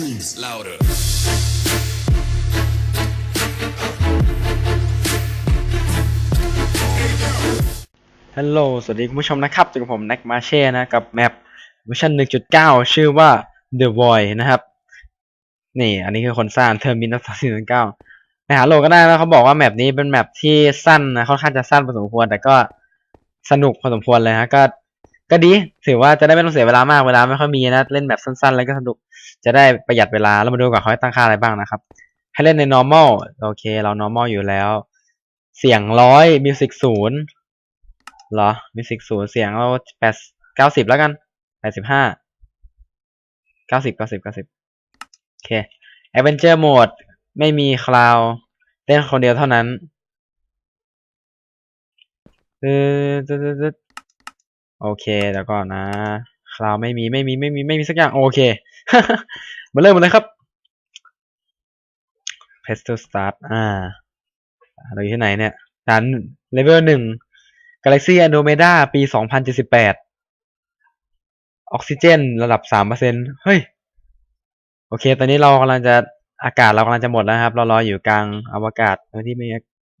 screams louder. ฮัลโหลสวัสดีคุณผู้ชมนะครับอยู่กับผมแน็กมาเช่นะกับแมปเวอร์ชัน1.9 ชื่อว่า The Void นะครับ นี่อันนี้คือคนสร้างเทอร์มินัส4.9ไปหาโหลดก็ได้นะเขาบอกว่าแมปนี้เป็นแมปที่สั้นนะค่อนข้างจะสั้นพอสมควร แต่ก็สนุกพอสมควรเลยฮะก็ก็ดี ถือว่าจะได้ไม่ต้องเสียเวลามากเวลาไม่ค่อยมีนะ เล่นแบบสั้นๆ แล้วก็สนุก จะได้ประหยัดเวลาแล้วมาดูก่อนเขาให้ตั้งค่าอะไรบ้างนะครับ ให้เล่นใน normal โอเค เรา normal อยู่แล้ว เสียงร้อยมิวสิกศูนย์เหรอมิวสิกศูนย์เสียงเราแปดเก้าสิบแล้วกันแปดสิบห้าเก้าสิบเก้าสิบเก้าสิบโอเค Adventure Mode ไม่มีคลาวเล่นคนเดียวเท่านั้นโอเคเดี๋ยวก่อนนะคลาวไม่มีไม่มีไม่มีไม่มีสักอย่าง โอเค มาเริ่มกันเลยครับ Pestle Start อ่าเราอยู่ที่ไหนเนี่ยด่านเลเวลหนึ่ง Galaxy Andromeda ปี2078ออกซิเจนระดับ3%เฮ้ย โอเค ตอนนี้เรากำลังจะอากาศเรากำลังจะหมดแล้วครับ เรารออยู่กลางอวกาศโดยที่ไม่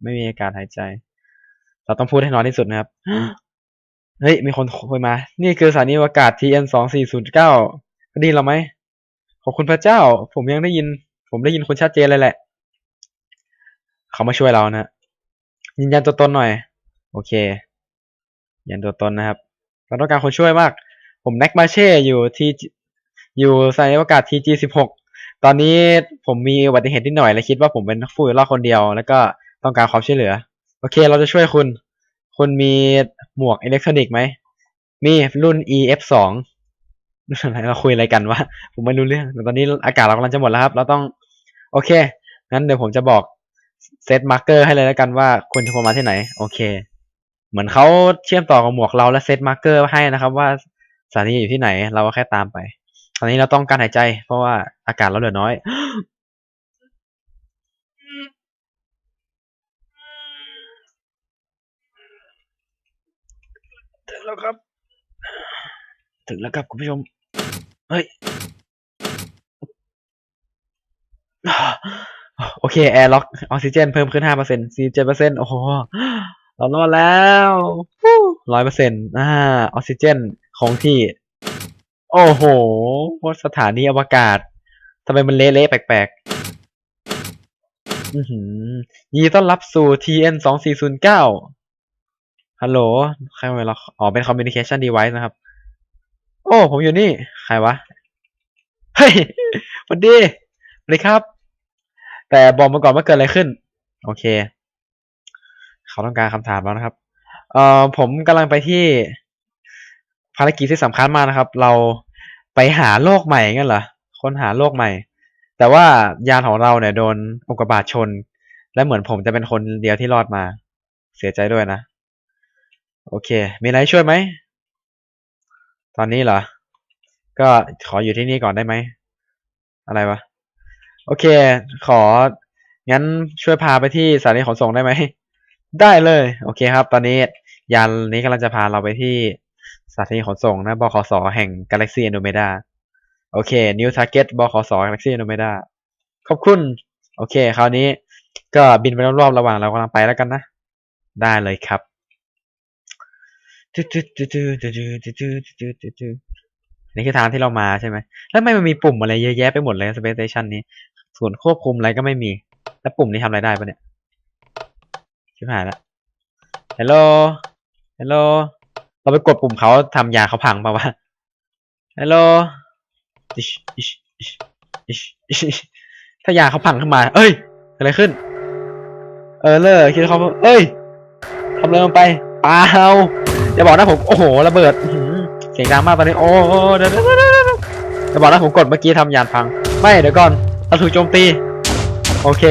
ไม่มีอากาศหายใจ เราต้องพูดให้น้อยที่สุดนะครับ เฮ้ย มีคนคุยมา นี่คือสถานีอวกาศ TN 2409ก็ดีเราไหม ขอบคุณพระเจ้า ผมยังได้ยิน ผมได้ยินคุณชัดเจนเลยแหละ เขามาช่วยเรานะยืนยันตัวตนหน่อย โอเคยันตัวตนนะครับเราต้องการคนช่วยมาก ผมแน็กมาเช่อยู่ที่อยู่สานีอวกาศ TG16 ตอนนี้ผมมีอุบัติเหตุนิดหน่อยและคิดว่าผมเป็นนักฟูยู่รอดคนเดียว แล้วก็ต้องการความช่วยเหลือ โอเค เราจะช่วยคุณ คุณมีหมวกอิเล็กทรอนิกส์ไหม มีรุ่น EF2 อะไรเราคุยอะไรกันวะผมไม่รู้เรื่องแต่ตอนนี้อากาศเรากำลังจะหมดแล้วครับ เราต้อง โอเคงั้นเดี๋ยวผมจะบอกเซตมาร์กเกอร์ให้เลยแล้วกันว่าควรจะควรมาที่ไหน โอเค เหมือนเขาเชื่อมต่อกับหมวกเราและเซตมาร์กเกอร์ให้นะครับว่าสถานีอยู่ที่ไหน เราก็แค่ตามไป ตอนนี้เราต้องการหายใจ เพราะว่าอากาศเราเหลือน้อยถึงแล้วครับ ถึงแล้วครับคุณผู้ชม เฮ้ย โอเค แอร์ล็อกออกซิเจนเพิ่มขึ้นห้าเปอร์เซ็นต์สี่เจ็ดเปอร์เซ็นต์โอ้โหเรารอดแล้วร้อยเปอร์เซ็นต์อ่าออกซิเจนคงที่ โอ้โหสถานีอวกาศทำไมมันเละๆแปลกๆ อือหือยีต้อนรับสู่ TN สองสี่ศูนย์เก้าฮัลโหลใครมาเราอ๋อ เป็น communication device นะครับ อ้ผมอยู่นี่ใครวะเฮ้ยสวัสดีสวัสดีครับ แต่บอกมาก่อนว่าเกิดอะไรขึ้น โอเค เขาต้องการคำถามแล้วนะครับ เอ่อผมกำลังไปที่ภารกิจที่สำคัญมากนะครับ เราไปหาโลกใหม่งั้นเหรอค้นหาโลกใหม่ แต่ว่ายานของเราเนี่ยโดนอุกกาบาตชน และเหมือนผมจะเป็นคนเดียวที่รอดมา เสียใจด้วยนะ โอเค มีอะไรช่วยไหม อนนี้เหรอ ก็ขออยู่ที่นี่ก่อนได้ไหม อะไรวะ โอเค ขอ งั้นช่วยพาไปที่สถานีขนส่งได้ไหม ได้เลย โอเคครับ ตอนนี้ยานนี้กำลังจะพาเราไปที่สถานีขนส่งนะ บขส แห่ง Galaxy Andromeda โอเค New Target บขส Galaxy Andromeda ขอบคุณ โอเค คราวนี้ก็บินไปรอบๆระหว่างเรากำลังไปแล้วกันนะ ได้เลยครับ นี่คือทางที่เรามาใช่ไหมแล้วไม่มันมีปุ่มอะไรเยอะแยะไปหมดเลย Space Station นี้ ส่วนควบคุมอะไรก็ไม่มี แล้วปุ่มนี้ทำอะไรได้ปะเนี่ยชิบหายละฮัลโหลฮัลโหลเราไปกดปุ่มเขาทำยาเขาพังป่าวะฮัลโหลถ้ายาเขาพังขึ้นมา เอ้ยเกิดอะไรขึ้น เออเลอคิดเขาเอ้ยทำอะไรลงไปเปล่า อย่าบอกนะผมโอ้โหระเบิดเสียงดังมากตอนนี้โอ้โหเดี๋ยวเดี๋ยวเดี๋ยวเดี๋ยวอย่าบอกนะผมกดเมื่อกี้ทำยานพัง ไม่เดี๋ยวก่อนเราถูกโจมตี โอเค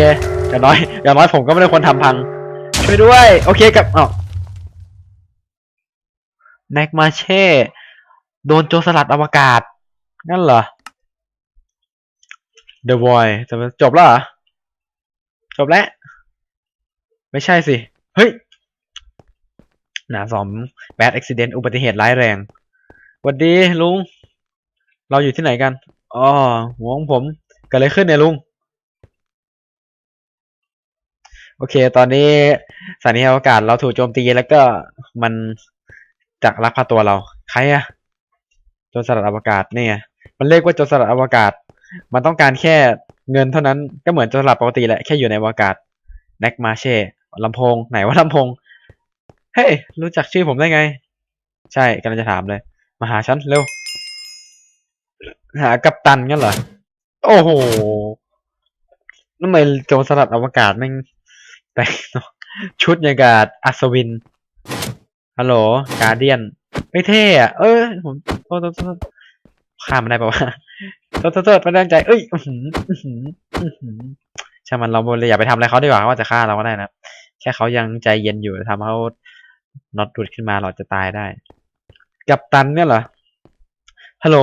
อย่างน้อยอย่างน้อยผมก็ไม่ได้ควรทำพัง ช่วยด้วย โอเคกับอ๋อแน็กมาเช่โดนโจรสลัดอวกาศงั้นเหรอ The Void จะจบแล้วเหรอ จบแล้ว ไม่ใช่สิ เฮ้ย นาสอม Bad Accident อุบัติเหตุร้ายแรงหวัดดีลุง เราอยู่ที่ไหนกันอ๋อหัวของผมเกิดอะไรขึ้นเนี่ยลุง โอเค ตอนนี้สถานีอวกาศเราถูกโจมตีแล้วก็มันจะลักพาตัวเรา ใครอะโจรสลัดอวกาศเนี่ยมันเรียกว่าโจรสลัดอวกาศ มันต้องการแค่เงินเท่านั้นก็เหมือนโจรสลัดปกติแหละแค่อยู่ในอวกาศแน็กมาเช่ลำโพงไหนว่าลำโพง ฮ้ย รู้จักชื่อผมได้ไง ใช่กำลังจะถามเลย มาหาฉันเร็ว หากัปตันงั้นเหรอ โอ้โหทำไมโจรสลัดอวกาศแม่งแต่งชุดยากับอัศวิน ฮัลโหล กาเดียน ไม่เท่อะเออผมโทษโทษโทษข้ามมันได้ปะวะโทษโทษโทษไม่ตั้งใจ เอ้ยอือหืออื้อหืออื้อหือช่างมันเราเลยอย่าไปทำอะไรเขาดีกว่าเขาจะฆ่าเราก็ได้นะแค่เขายังใจเย็นอยู่ทำเขา น็อตหลุดขึ้นมาเราจะตายได้ กับตันเนี่ยเหรอ ฮัลโหล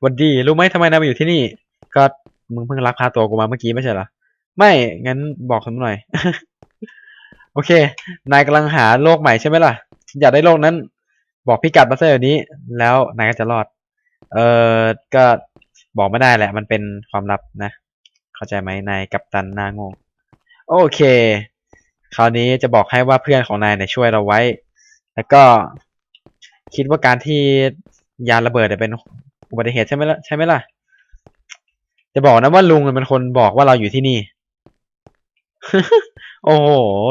หวันดี รู้ไหมทำไมนายมาอยู่ที่นี่ ก็มึงเพิ่งลักพาตัวกูมาเมื่อกี้ไม่ใช่เหรอ ไม่ งั้นบอกฉันหน่อย โอเค นายกำลังหาโลกใหม่ใช่ไหมล่ะ อยากได้โลกนั้น บอกพิกัดมาซะเดี๋ยวนี้ แล้วนายก็จะรอด เออก็บอกไม่ได้แหละ มันเป็นความลับนะ เข้าใจไหมนายกัปตันหน้าโงงโอเค คราวนี้จะบอกให้ว่าเพื่อนของนายเนี่ยช่วยเราไว้ แล้วก็คิดว่าการที่ยานระเบิดเนี่ยเป็นอุบัติเหตุใช่ไหมล่ะใช่ไหมล่ะ จะบอกนะว่าลุงเป็นคนบอกว่าเราอยู่ที่นี่ โอ้โห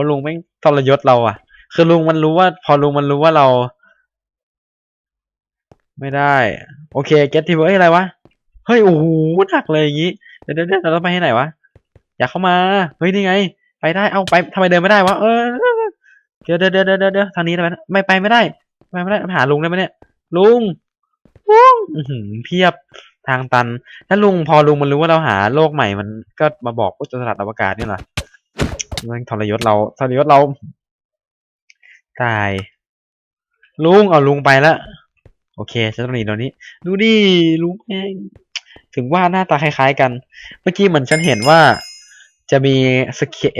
ลุงแม่งทรยศเราอะ คือลุงมันรู้ว่า พอลุงมันรู้ว่าเรา ไม่ได้ โอเคเก็ตทีเฮ้ยอะไรวะเฮ้ยโอ้โหหนักเลยอย่างงี้เดี๋ยวเดี๋ยวเดี๋ยวเราต้องไปให้ไหนวะอยากเข้ามาเฮ้ยนี่ไง ไปได้ เอาไปทำไมเดินไม่ได้วะ เออ เดี๋ยวเดี๋ยวเดี๋ยวเดี๋ยวทางนี้ได้ไหมไม่ไปไม่ได้ ไปไม่ได้หาลุงได้ไหมเนี่ย ลุง ลุงเพียบทางตันถ้าลุงพอลุงมันรู้ว่าเราหาโลกใหม่ มันก็มาบอกพวกจรสลัดอวกาศนี่แหละมันทรยศเราทรยศเรา ตาย ลุง เอาลุงไปแล้วโอเคฉันต้องหนีตรงนี้ ดูดิลุงแม่งถึงว่าหน้าตาคล้ายๆกัน เมื่อกี้เหมือนฉันเห็นว่า จะมี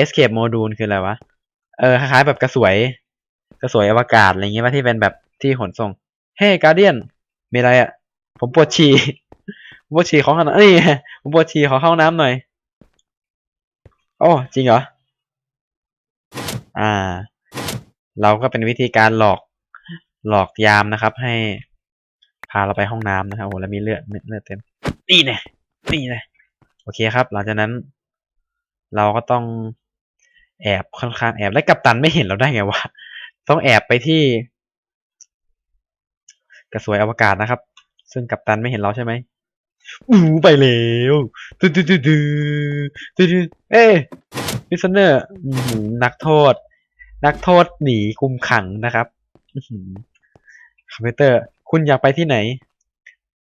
escape module คืออะไรวะ เออคล้ายๆแบบกระสวย กระสวยอวกาศอะไรเงี้ยว่าที่เป็นแบบที่ขนส่ง เฮ้การเดียน มีอะไรอะ ผมปวดฉี่ผมปวดฉี่ขอขนาดเอ้ยผมปวดฉี่ขอเข้าห้องน้ำหน่อย โอ้จริงเหรอ อ่า เราก็เป็นวิธีการหลอกหลอกยามนะครับ ให้พาเราไปห้องน้ำนะครับโอ้แล้วมีเลือดเลือดเต็ม นี่แน่นี่แน่โอเคครับ หลังจากนั้น เราก็ต้องแอบค่อนข้างแอบและกัปตันไม่เห็นเราได้ไงวะต้องแอบไปที่ กระสวยอวกาศนะครับ ซึ่งกัปตันไม่เห็นเราใช่ไหมอู้ไปแล้วดูดูดูดูดูดูเอ้พิซเนอร์นักโทษ นักโทษหนีคุมขังนะครับคอมพิวเตอร์ คุณอยากไปที่ไหน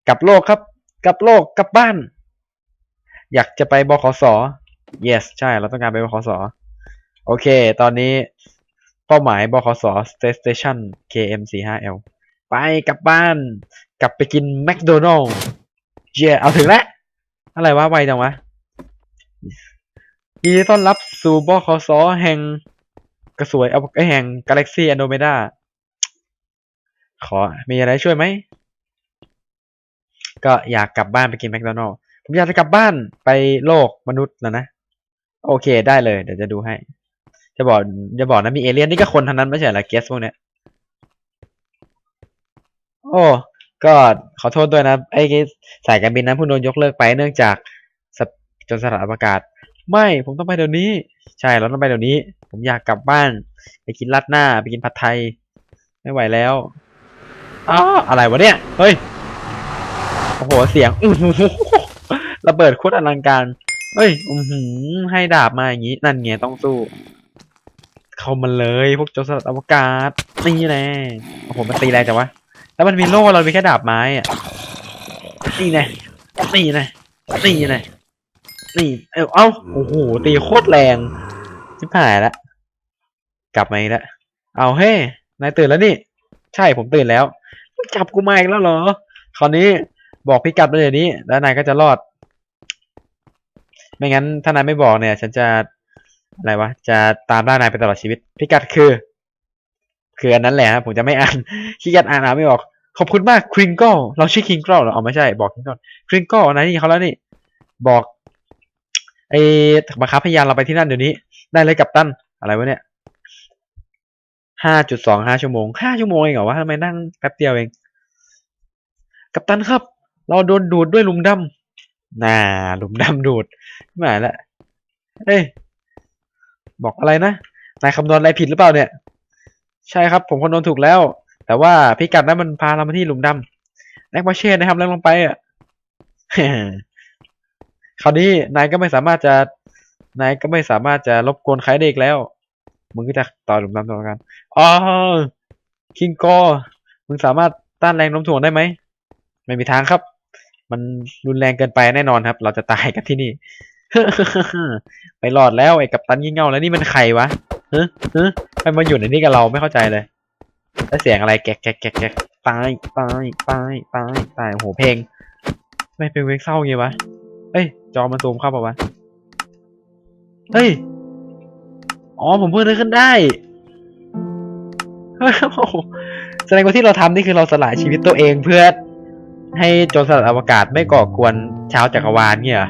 กลับโลกครับ กลับโลกกลับบ้าน อยากจะไปบขส yes ใช่ เราต้องการไปบขสโอเค ตอนนี้เป้าหมายบขส station KM45L ไปกลับบ้าน กลับไปกินแมคโดนัลล์เย่เอาถึงแล้ว อะไรวะไวจังวะยินดีต้อนรับสู่บขสแห่งกระสวยเอาไอแห่งกาแล็กซี่ a n นโดเมดาขอมีอะไรช่วยไหม ก็อยากกลับบ้านไปกินแมคโดนัลล์ผมอยากจะกลับบ้านไปโลกมนุษย์แล้วนะ โอเคได้เลย เดี๋ยวจะดูให้ จะบอกจะบอกนะมีเอเลี่ยนนี่ก็คนทั้งนั้นไม่ใช่เหรอเกสพวกเนี้ย โอ้ก็ขอโทษด้วยนะไอ้สายการบินนั้นเพิ่งโดนยกเลิกไปเนื่องจากจนสลัดอวกาศ ไม่ผมต้องไปเดี๋ยวนี้ ใช่เราต้องไปเดี๋ยวนี้ ผมอยากกลับบ้าน ไปกินราดหน้า ไปกินผัดไทย ไม่ไหวแล้วอ้าอะไรวะเนี่ย เฮ้ย โอ้โห เสียงระเบิดโคตรอลังการ เฮ้ย อือหือ ให้ดาบมาอย่างนี้ นั่นไงต้องสู้ เข้ามาเลยพวกโจรสลัดอวกาศนี่แน่โอ้โหมันตีแรงจังวะ แล้วมันมีโล่เรามีแค่ดาบไม้อะนี่แน่นี่แน่นี่แน่นี่ เอ้าเอ้าโอ้โห ตีโคตรแรงชิบหายละ กลับมาอีกแล้วเอาเฮ้ยนายตื่นแล้วนี่ ใช่ผมตื่นแล้ว จับกูมาอีกแล้วเหรอ คราวนี้บอกพิกัดมาเดี๋ยวนี้ แล้วนายก็จะรอด ไม่งั้นถ้านายไม่บอกเนี่ย ฉันจะอะไรวะ จะตามล่านายไปตลอดชีวิต พิกัดคือ คืออันนั้นแหละครับผมจะไม่อ่านขี้เกียจอ่านอ่านไม่ออก ขอบคุณมากคริง g ก e เราชื่อคริง g ก e เหรออ๋อไม่ใช่ บอกคริง g ก e คริง g ก e นายนี่เขาแล้วนี่ บอกไอ้บังคับพยานเราไปที่นั่นเดี๋ยวนี้ ได้เลยกับตัน อะไรวะเนี่ยห้าจุดสองห้าชั่วโมงห้าชั่วโมงเองเหรอวะทำไมนั่งแป๊บเดียวเอง กับตันครับ เราโดนดูดด้วยลุมดำ น่าหลุมดำดูดไม่หมายละเอ้ยบอกอะไรนะนายคำนวณอะไรผิดหรือเปล่าเนี่ย ใช่ครับ ผมคำนวณถูกแล้ว แต่ว่าพิกัดนั้นมันพาเรามาที่หลุมดำแน็กมาเช่นะครับแล้วลงไปอะคราวนี้นายก็ไม่สามารถจะ นายก็ไม่สามารถจะรบกวนใครได้อีกแล้ว มึงก็จะต่อหลุมดำต่อกันอ๋อคิงกอมึงสามารถต้านแรงโน้มถ่วงได้ไหม ไม่มีทางครับ มันรุนแรงเกินไปแน่นอนครับ เราจะตายกันที่นี่ไปรอดแล้วไอ้กัปตันยี่งเง่าแล้วนี่มันใครวะเฮ้ยเฮ้ยไปมาอยู่ในนี่กับเราไม่เข้าใจเลย แล้วเสียงอะไรแก๊กแก๊กแก๊กแก๊กตายตายตายตายตายโอ้โหเพลง ไม่เป็นเพลงเศร้าไงวะเฮ้ย จอมันซูมเข้าป่าวะเฮ้ย อ๋อผมเพิ่งนึกขึ้นได้แสดงว่าที่เราทำนี่คือเราสละชีวิตตัวเองเพื่อ ให้โจรสลัดอวกาศไม่ก่อกวนชาวจักรวาลเนี่ย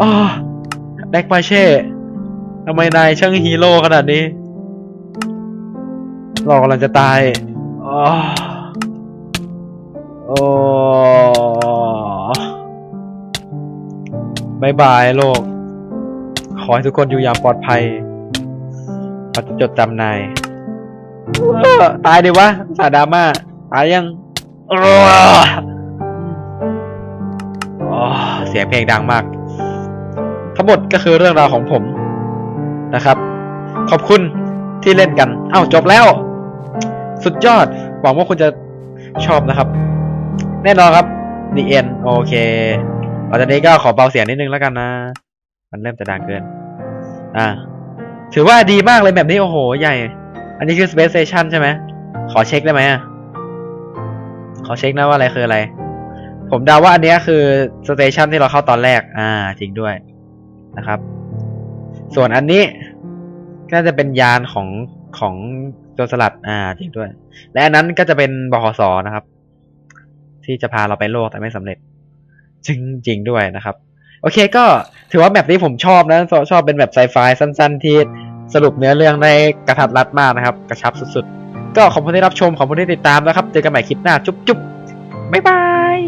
อ๋อแดกมาเช่ทำไมนายช่างฮีโร่ขนาดนี้ เรากำลังจะตายอ๋อโอ้บายบายโลก ขอให้ทุกคนอยู่อย่างปลอดภัยเราจะจดจำนายตายดิวะสาดามาตายยัง เอ้เสียงเพลงดังมาก ทั้งหมดก็คือเรื่องราวของผมนะครับ ขอบคุณที่เล่นกัน เอ้าจบแล้ว สุดยอด หวังว่าคุณจะชอบนะครับ แน่นอนครับ The End โอเคหลังจากนี้ก็ขอเบาเสียงนิดนึงแล้วกันนะ มันเริ่มจะดังเกิน อ่า ถือว่าดีมากเลยแบบนี้ โอ้โห ใหญ่ อันนี้คือ Space Station ใช่ไหม ขอเช็คได้ไหมอะ ขอเช็คนะว่าอะไรคืออะไร ผมเดาว่าอันเนี้ยคือสเตชันที่เราเข้าตอนแรก อ่า จริงด้วยนะครับ ส่วนอันนี้ก็จะเป็นยานของของโจรสลัด อ่า จริงด้วย และอันนั้นก็จะเป็นบขสนะครับ ที่จะพาเราไปโลกแต่ไม่สำเร็จจริงจริงด้วยนะครับ โอเคก็ถือว่าแบบนี้ผมชอบนะชอบชอบเป็นแบบไซไฟสั้น ๆ ที่สรุปเนื้อเรื่องได้กระทัดรัดมากนะครับ กระชับสุดๆ ก็ขอบคุณที่รับชมขอบคุณที่ติดตามนะครับ เจอกันใหม่คลิปหน้า จุ๊บจุ๊บบ๊ายบาย